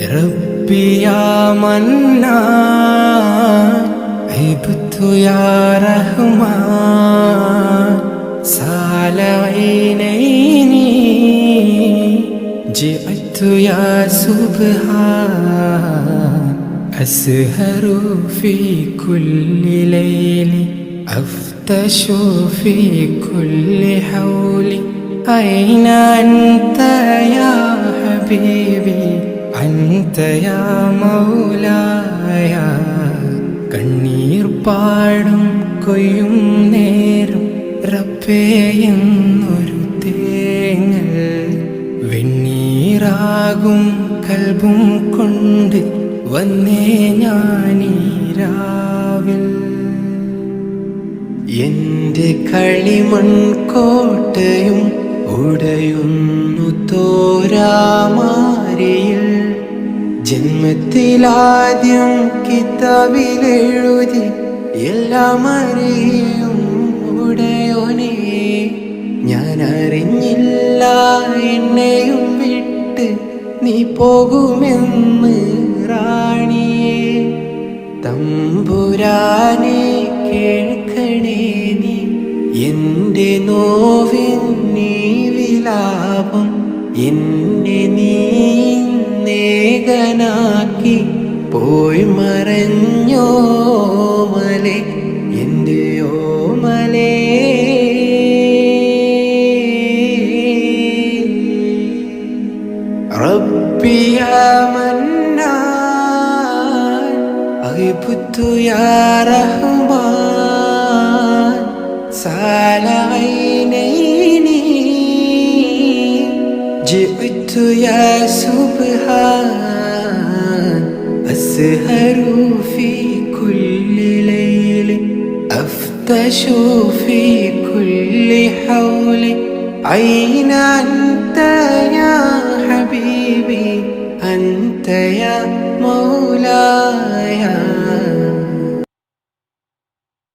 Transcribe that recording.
ربي يا منان عبت يا رحمن سال عينيني جئت يا سبحان أسهر في كل ليل أفتش في كل حول أين أنت يا حبيبي؟ أنت يا مولاي കണ്ണീർ പാടും കൊയ്യും നേരം റബ്ബേ എന്നൊരു തേങ്ങൽ വെണ്ണീറാകും കൽബും കൊണ്ട് വന്നേ ഞാനീരാവിൽ എന്റെ കളിമൺ കോട്ടയും ഉടയുന്നു തോരാമാരിയിൽ ജന്മത്തിലാദ്യം കിതാബിലെഴുതി എല്ലാം അറിയും ഉടയോനെ. ഞാൻ അറിഞ്ഞില്ല എന്നെയും വിട്ട് നീ പോകുമെന്ന് റാണിയെ. തമ്പുരാനെ കേൾക്കണേ നീ എന്റെ നോവിൻ നീ വിലാപം എന്നെ നീ ഏകനാക്കി പോയി മറഞ്ഞോ മലെ എന്തെയോ മലേ റബ്ബിയാ മന്നാൻ അഹിബുത്തു യാ റഹ്മാൻ സാ يا سبحان أسهر في كل ليل أفتش في كل حول. أين أنت يا حبيبي أنت يا مولاي